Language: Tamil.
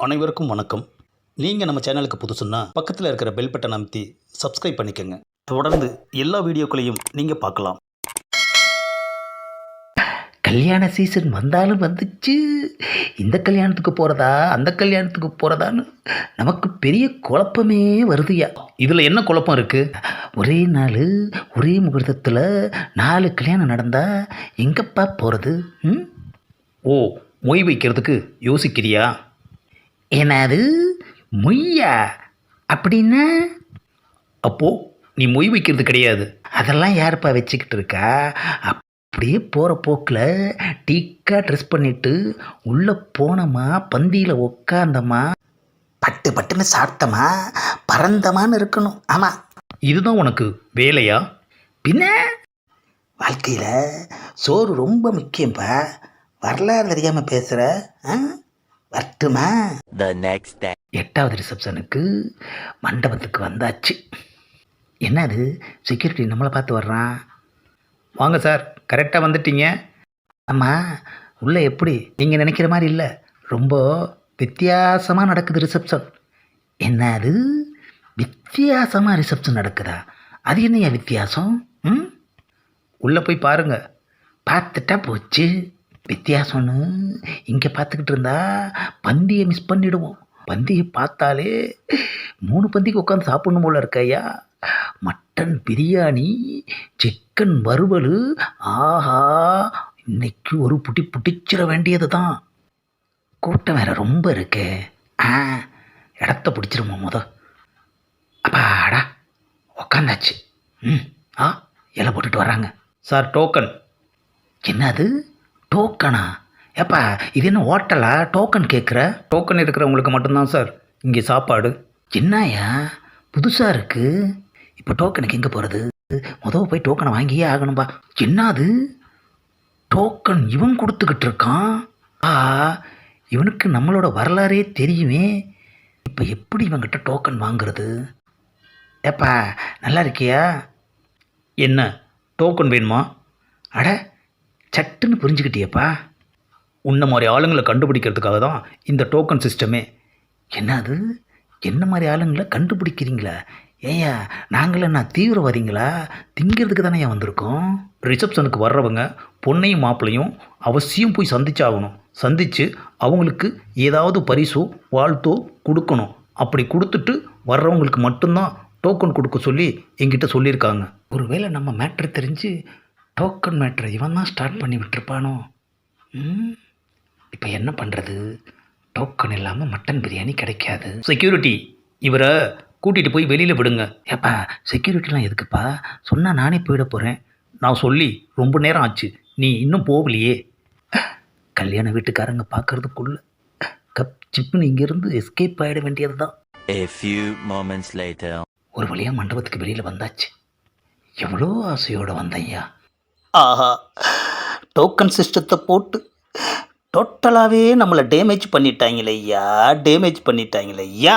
அனைவருக்கும் வணக்கம். நீங்கள் நம்ம சேனலுக்கு புதுசுன்னா பக்கத்தில் இருக்கிற பெல் பட்டன் அமைத்தி சப்ஸ்கிரைப் பண்ணிக்கோங்க. தொடர்ந்து எல்லா வீடியோக்களையும் நீங்கள் பார்க்கலாம். கல்யாண சீசன் வந்தாலும் வந்துச்சு. இந்த கல்யாணத்துக்கு போகிறதா அந்த கல்யாணத்துக்கு போகிறதான்னு நமக்கு பெரிய குழப்பமே வருதுயா. இதில் என்ன குழப்பம் இருக்குது ஒரே நாள் ஒரே முகூர்த்தத்தில் நாலு கல்யாணம் நடந்தால் எங்கப்பா போகிறது ம்? ஓ மொய் வைக்கிறதுக்கு யோசிக்கிறியா? என்னது மொய்யா அப்படின்னா? அப்போது நீ மொய் வைக்கிறது கிடையாது. அதெல்லாம் யாருப்பா வச்சுக்கிட்டு இருக்கா? அப்படியே போகிற போக்கில் டீக்காக ட்ரெஸ் பண்ணிட்டு உள்ளே போனோமா? பந்தியில் உக்காந்தமா? பட்டு பட்டுன்னு சாப்பிட்டமா பறந்தமான்னு இருக்கணும். ஆமாம் இதுதான் உனக்கு வேலையா? பின்ன? வாழ்க்கையில் சோறு ரொம்ப முக்கியம்ப்பா வரலாறு தெரியாமல் பேசுகிற ஆ? வரட்டுமா? The next day. எட்டாவது ரிசப்ஷனுக்கு மண்டபத்துக்கு வந்தாச்சு. என்னது? செக்யூரிட்டி நம்மளை பார்த்து வர்றான். வாங்க சார் கரெக்டாக வந்துட்டீங்க. ஆமாம் உள்ளே எப்படி? நீங்கள் நினைக்கிற மாதிரி இல்லை. ரொம்ப வித்தியாசமாக நடக்குது ரிசப்ஷன். என்னது? வித்தியாசமாக ரிசப்ஷன் நடக்குதா? அது என்னையா வித்தியாசம்? ம்? உள்ளே போய் பாருங்க. பார்த்துட்டா போச்சு. வித்தியாசம்னு இங்கே பார்த்துக்கிட்டு இருந்தா பந்தியை மிஸ் பண்ணிடுவோம். பந்தியை பார்த்தாலே மூணு பந்திக்கு உட்காந்து சாப்பிடணும் போல இருக்கையா மட்டன் பிரியாணி சிக்கன் வறுவல் ஆஹா இன்னைக்கு ஒரு புட்டி புட்டிச்சிட வேண்டியது தான் கூட்டம் வேற ரொம்ப இருக்கே. ஆ இடத்த பிடிச்சிருமா முத. அப்பாடா உக்காந்தாச்சு. ம் ஆ இலை போட்டுட்டு வராங்க சார் டோக்கன் என்னது? டோக்கனா? ஏப்பா இது என்ன ஹோட்டலா? டோக்கன் கேட்குற டோக்கன் இருக்கிறவங்களுக்கு மட்டும்தான் சார். இங்கே சாப்பாடு. என்னயா புதுசாக இருக்குது இப்போ டோக்கனுக்கு எங்கே போகிறது முதல் போய் டோக்கனை வாங்கியே ஆகணும்பா. என்னது? டோக்கன் இவன் கொடுத்துக்கிட்டு இருக்கான்? ஆ இவனுக்கு நம்மளோட வரலாறே தெரியுமே. இப்போ எப்படி இவன்கிட்ட டோக்கன் வாங்குறது? ஏப்பா நல்லா இருக்கியா? என்ன? டோக்கன் வேணுமா? அட சட்டுன்னு புரிஞ்சுக்கிட்டியப்பா? உன்ன மாதிரி ஆளுங்களை கண்டுபிடிக்கிறதுக்காக தான் இந்த டோக்கன் சிஸ்டமே என்னது என்ன மாதிரி ஆளுங்களை கண்டுபிடிக்கிறீங்களா? ஏயா நாங்கள் என்ன தீவிரவாதிங்களா? திங்கிறதுக்கு தானே ஏன் வந்திருக்கோம்? ரிசப்ஷனுக்கு வர்றவங்க பொண்ணையும் மாப்பிளையும் அவசியம் போய் சந்திச்சாகணும். சந்தித்து அவங்களுக்கு ஏதாவது பரிசோ வாழ்த்தோ கொடுக்கணும். அப்படி கொடுத்துட்டு வர்றவங்களுக்கு மட்டும்தான் டோக்கன் கொடுக்க சொல்லி எங்கிட்ட சொல்லியிருக்காங்க. ஒருவேளை நம்ம மேட்ரு தெரிஞ்சு டோக்கன் மேட்ரை இவன் தான் ஸ்டார்ட் பண்ணி விட்டுருப்பானோ? இப்போ என்ன பண்ணுறது டோக்கன் இல்லாமல் மட்டன் பிரியாணி கிடைக்காது. செக்யூரிட்டி இவரை கூட்டிகிட்டு போய் வெளியில் விடுங்க. ஏப்பா செக்யூரிட்டிலாம் எதுக்குப்பா? சொன்னால் நானே போயிட போகிறேன் நான் சொல்லி ரொம்ப நேரம் ஆச்சு. நீ இன்னும் போகலையே. கல்யாண வீட்டுக்காரங்க பார்க்கறதுக்குள்ள கப் சிப்புன்னு இங்கேருந்து எஸ்கேப் ஆகிட வேண்டியது தான். ஒரு வழியாக மண்டபத்துக்கு வெளியில் வந்தாச்சு. எவ்வளோ ஆசையோடு வந்தையா ஆஹா. டோக்கன் சிஸ்டத்தை போட்டு டோட்டலாகவே நம்மளை டேமேஜ் பண்ணிட்டாங்களே ஐயா டேமேஜ் பண்ணிட்டாங்களே ஐயா.